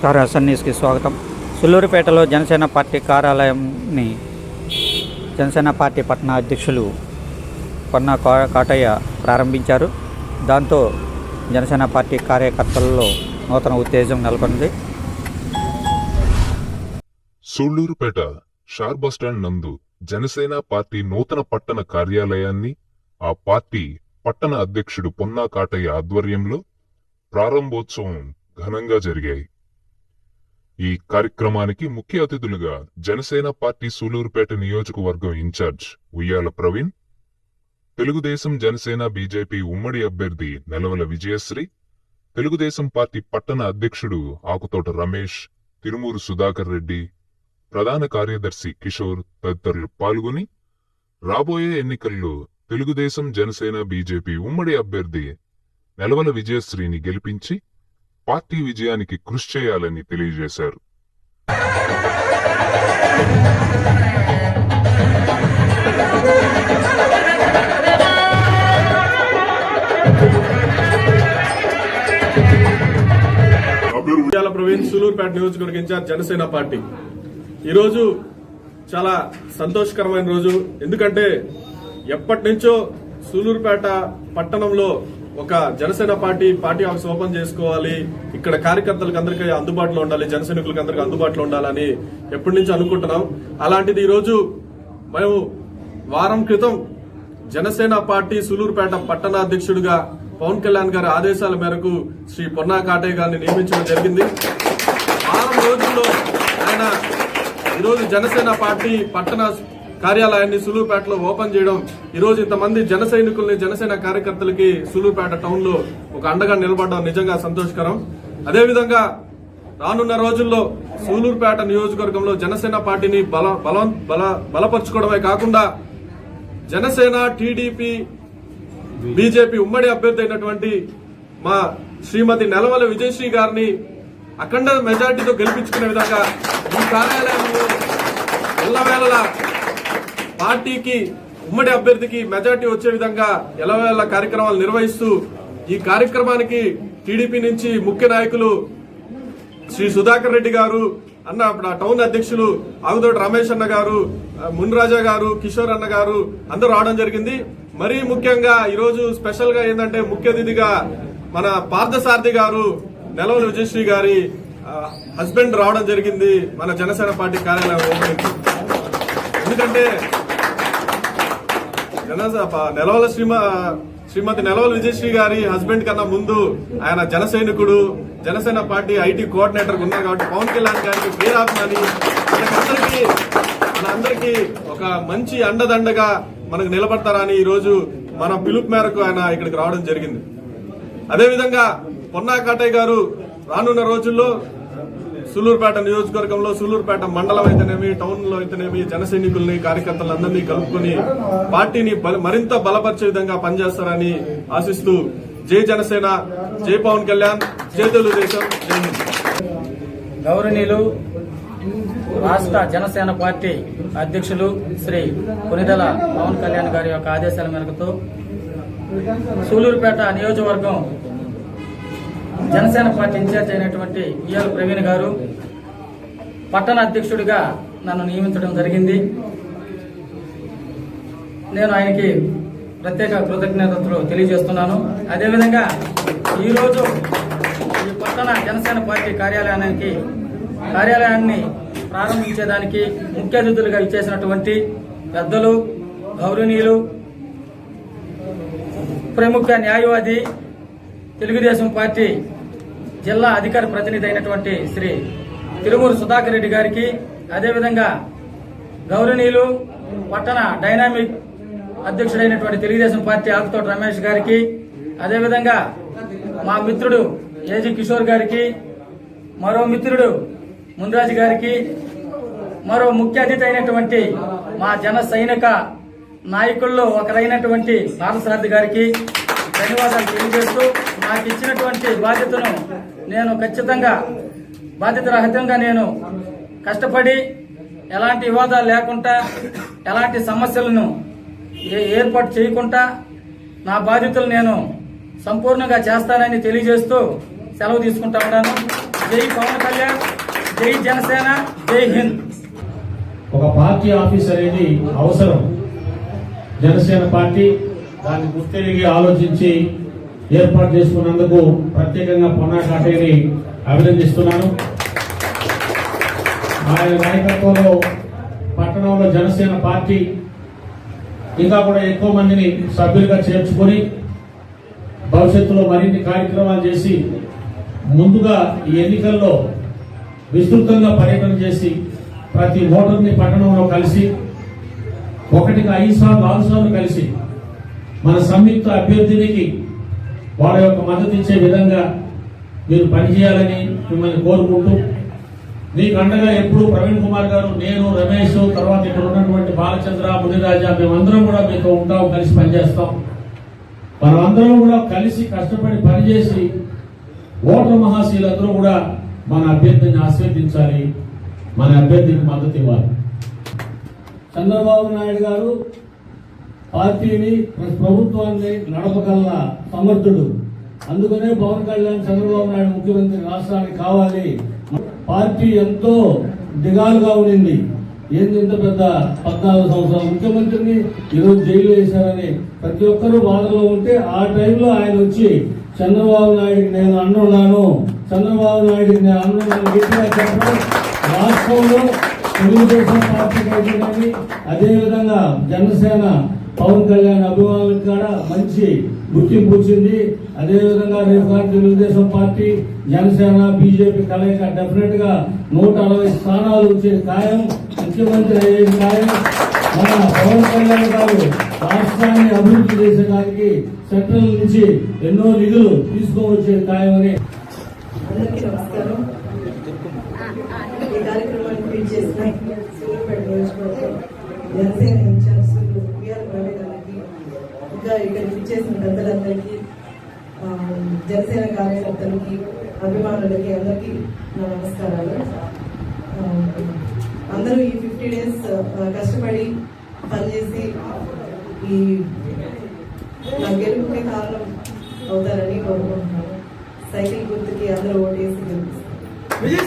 నమస్కారం ఎస్ఎన్ న్యూస్కి స్వాగతం. సుల్లూరుపేటలో జనసేన పార్టీ కార్యాలయంని జనసేన పార్టీ పట్టణ అధ్యక్షులు కొన్న కా- కాటయ్య ప్రారంభించారు. దాంతో జనసేన పార్టీ కార్యకర్తలలో నూతన ఉత్తేజం నెలకొంది. సూళ్ళూరుపేట షార్ బస్టాండ్ నందు జనసేన పార్టీ నూతన పట్టణ కార్యాలయాన్ని ఆ పార్టీ పట్టణ అధ్యక్షుడు పొన్నా కాటయ్య ఆధ్వర్యంలో ప్రారంభోత్సవం ఘనంగా జరిగాయి. ఈ కార్యక్రమానికి ముఖ్య అతిథులుగా జనసేన పార్టీ సూలూరుపేట నియోజకవర్గం ఇన్ఛార్జ్ ఉయ్యాల ప్రవీణ్ తెలుగుదేశం జనసేన బీజేపీ ఉమ్మడి అభ్యర్థి నెలవల విజయశ్రీ తెలుగుదేశం పార్టీ పట్టణ అధ్యక్షుడు ఆకుతోట రమేష్ తిరుమూరు సుధాకర్ రెడ్డి ప్రధాన కార్యదర్శి కిషోర్ తదితరులు పాల్గొని రాబోయే ఎన్నికల్లో తెలుగుదేశం జనసేన బీజేపీ ఉమ్మడి అభ్యర్థి నెలవల విజయశ్రీని గెలిపించి పార్టీ విజయానికి కృషి చేయాలని తెలియజేశారు. ఉయ్యాల ప్రవీణ్ సూలూరుపేట నియోజకవర్గ ఇన్ఛార్జ్ జనసేన పార్టీ. ఈరోజు చాలా సంతోషకరమైన రోజు. ఎందుకంటే ఎప్పటి నుంచో సూలూరుపేట పట్టణంలో ఒక Janasena party party office open చేసుకోవాలి. ఇక్కడ కార్యకర్తలకు అందరికీ అందుబాటులో ఉండాలి జనసైనికులకు అందరికీ అందుబాటులో ఉండాలని ఎప్పటి నుంచి అనుకుంటున్నాం. అలాంటిది ఈరోజు మేము వారం క్రితం జనసేన పార్టీ సులూరుపేట పట్టణాధ్యక్షుడిగా పవన్ కళ్యాణ్ గారి ఆదేశాల మేరకు శ్రీ పొన్నా కాటే గారిని నియమించడం జరిగింది. వారం రోజుల్లో ఆయన ఈరోజు జనసేన పార్టీ పట్టణ కార్యాలయాన్ని సులూరుపేటలో ఓపెన్ చేయడం. ఈరోజు ఇంతమంది జన సైనికుల్ని జనసేన కార్యకర్తలకి సులూరుపేట టౌన్లో ఒక అండగా నిలబడడం నిజంగా సంతోషకరం. అదేవిధంగా రానున్న రోజుల్లో సూలూరుపేట నియోజకవర్గంలో జనసేన పార్టీని బల బలం బల బలపరుచుకోవడమే కాకుండా జనసేన టీడీపీ బీజేపీ ఉమ్మడి అభ్యర్థి అయినటువంటి మా శ్రీమతి నెలవల విజయశ్రీ గారిని అఖండ మెజార్టీతో గెలిపించుకునే విధంగా ఈ కార్యాలయంలో ఎల్లవేళలా పార్టీకి ఉమ్మడి అభ్యర్థికి మెజార్టీ వచ్చే విధంగా ఎలవేళ్ళ కార్యక్రమాలు నిర్వహిస్తూ ఈ కార్యక్రమానికి టీడీపీ నుంచి ముఖ్య నాయకులు శ్రీ సుధాకర్ రెడ్డి గారు అన్న అప్పుడు ఆ టౌన్ అధ్యక్షులు ఆగుదోటి రమేష్ అన్న గారు మున్రాజా గారు కిషోర్ అన్న గారు అందరూ రావడం జరిగింది. మరీ ముఖ్యంగా ఈరోజు స్పెషల్గా ఏంటంటే ముఖ్య అతిథిగా మన పార్థసారథి గారు నెలవల విజయశ్రీ గారి హస్బెండ్ రావడం జరిగింది మన జనసేన పార్టీ కార్యాలయం ఎందుకంటే నెలవల శ్రీమ శ్రీమతి నెలవల విజయశ్రీ గారి హస్బెండ్ కన్నా ముందు ఆయన జన సైనికుడు జనసేన పార్టీ ఐటీ కోఆర్డినేటర్ ఉన్నారు కాబట్టి పవన్ కళ్యాణ్ గారికి పేరాభిమాని. మనకందరికీ మనందరికీ ఒక మంచి అండదండగా మనకు నిలబడతారని ఈ రోజు మన పిలుపు మేరకు ఆయన ఇక్కడికి రావడం జరిగింది. అదేవిధంగా పొన్నా కాటయ్య గారు రానున్న రోజుల్లో సూలూరుపేట నియోజకవర్గంలో సూలూరుపేట మండలం అయితేనేమి టౌన్లో అయితేనేమి జన సైనికుల్ని కార్యకర్తలందరినీ కలుపుకొని పార్టీని బల- మరింత బలపరిచే విధంగా పనిచేస్తారని ఆశిస్తూ జై జనసేన జై పవన్ కళ్యాణ్ జై తెలుగుదేశం జై గౌరవనీయులు రాష్ట్ర జనసేన పార్టీ అధ్యక్షులు శ్రీ కొనిదల పవన్ కళ్యాణ్ గారి యొక్క ఆదేశాల మేరకు సూలూరుపేట నియోజకవర్గం జనసేన పార్టీ ఇన్ఛార్జ్ అయినటువంటి ఈఎల్ ప్రవీణ్ గారు పట్టణ అధ్యక్షుడిగా నన్ను నియమించడం జరిగింది. నేను ఆయనకి ప్రత్యేక కృతజ్ఞతలు తెలియజేస్తున్నాను. అదేవిధంగా ఈరోజు ఈ పట్టణ జనసేన పార్టీ కార్యాలయానికి కార్యాలయాన్ని ప్రారంభించేదానికి ముఖ్య అతిథులుగా ఇచ్చేసినటువంటి పెద్దలు గౌరవనీయులు ప్రముఖ న్యాయవాది తెలుగుదేశం పార్టీ జిల్లా అధికార ప్రతినిధి అయినటువంటి శ్రీ తిరుమూరు సుధాకర్ రెడ్డి గారికి అదేవిధంగా గౌరవనీయులు పట్టణ డైనామిక్ అధ్యక్షుడైనటువంటి తెలుగుదేశం పార్టీ ఆకుతోట రమేష్ గారికి అదేవిధంగా మా మిత్రుడు ఏజీ కిషోర్ గారికి మరో మిత్రుడు ముందరాజు గారికి మరో ముఖ్య అతిథి అయినటువంటి మా జన సైనిక నాయకుల్లో ఒకరైనటువంటి పార్థసారథి గారికి ధన్యవాదాలు తెలియజేస్తూ నాకు ఇచ్చినటువంటి బాధ్యతను నేను ఖచ్చితంగా బాధ్యత రహితంగా నేను కష్టపడి ఎలాంటి వివాదాలు లేకుండా ఎలాంటి సమస్యలను ఏ- ఏర్పాటు చేయకుండా నా బాధ్యతలు నేను సంపూర్ణంగా చేస్తానని తెలియజేస్తూ సెలవు తీసుకుంటా ఉన్నాను. జై పవన్ కళ్యాణ్ జై జనసేన జై హింద్. ఒక పార్టీ ఆఫీస్ అనేది అవసరం. జనసేన పార్టీ దాన్ని గుర్తెరిగి ఆలోచించి ఏర్పాటు చేసుకున్నందుకు ప్రత్యేకంగా పొన్నా కాటేని అభినందిస్తున్నాను. ఆయన నాయకత్వంలో పట్టణంలో జనసేన పార్టీ ఇంకా కూడా ఎక్కువ మందిని సభ్యులుగా చేర్చుకొని భవిష్యత్తులో మరిన్ని కార్యక్రమాలు చేసి ముందుగా ఈ ఎన్నికల్లో విస్తృతంగా పర్యటన చేసి ప్రతి ఓటర్ని పట్టణంలో కలిసి ఒకటికి ఐదు సార్లు నాలుగు సార్లు కలిసి మన సంయుక్త అభ్యర్థినికి వాళ్ళ యొక్క మద్దతు ఇచ్చే విధంగా మీరు పనిచేయాలని మిమ్మల్ని కోరుకుంటూ మీకు అండగా ఎప్పుడు ప్రవీణ్ కుమార్ గారు నేను రమేష్ తర్వాత ఇక్కడ ఉన్నటువంటి బాలచంద్ర మునిరాజా మేమందరం కూడా మీతో ఉంటాం కలిసి పనిచేస్తాం. మనమందరం కూడా కలిసి కష్టపడి పనిచేసి ఓటర్ మహాశీలందరూ కూడా మన అభ్యర్థిని ఆశీర్వదించాలి మన అభ్యర్థికి మద్దతు ఇవ్వాలి. చంద్రబాబు నాయుడు గారు పార్టీని ప్రభుత్వాన్ని నడపగల సమర్థుడు. అందుకనే పవన్ కళ్యాణ్ చంద్రబాబు నాయుడు ముఖ్యమంత్రి రాష్ట్రానికి కావాలి. పార్టీ ఎంతో దిగాలుగా ఉండింది. ఏంది ఇంత పెద్ద పద్నాలుగు సంవత్సరాల? ముఖ్యమంత్రిని ఈరోజు జైలు వేశారని ప్రతి ఒక్కరూ బాధలో ఉంటే ఆ టైంలో ఆయన వచ్చి చంద్రబాబు నాయుడికి నేను అన్నున్నాను చంద్రబాబు నాయుడికి నేను అన్నున్నాను గట్టిగా చెప్పడం రాష్ట్రంలో తెలుగుదేశం పార్టీకి అయితేనేమి అదేవిధంగా జనసేన పవన్ కళ్యాణ్ అభిమానులకు కూడా మంచి గుర్తింపు వచ్చింది. అదేవిధంగా రేపు తెలుగుదేశం పార్టీ జనసేన బీజేపీ కలయిక డెఫినెట్గా నూట అరవై స్థానాలు వచ్చే ఖాయం ముఖ్యమంత్రి అయ్యే ఖాయం. మన పవన్ కళ్యాణ్ గారు రాష్ట్రాన్ని అభివృద్ధి చేసేదానికి సెంట్రల్ నుంచి ఎన్నో నిధులు తీసుకువచ్చేది ఖాయమని అందరికీ నమస్కారం. ఈ కార్యక్రమాన్ని నియోజకవర్గం జనసేన ఇన్ఛార్జీలు పిఆర్ రవి గారికి ఇంకా ఇక్కడికి పెద్దలందరికీ జనసేన కార్యకర్తలకి అభిమానులకి అందరికీ నా నమస్కారాలు. అందరూ ఈ ఫిఫ్టీ డేస్ కష్టపడి పనిచేసి ఈ నా గెలుపుకి కారణం అవుతారని కోరుకుంటున్నాను. సైకిల్ గుర్తుకి అందరూ ఓటేసి గెలిపిస్తారు. విజయ్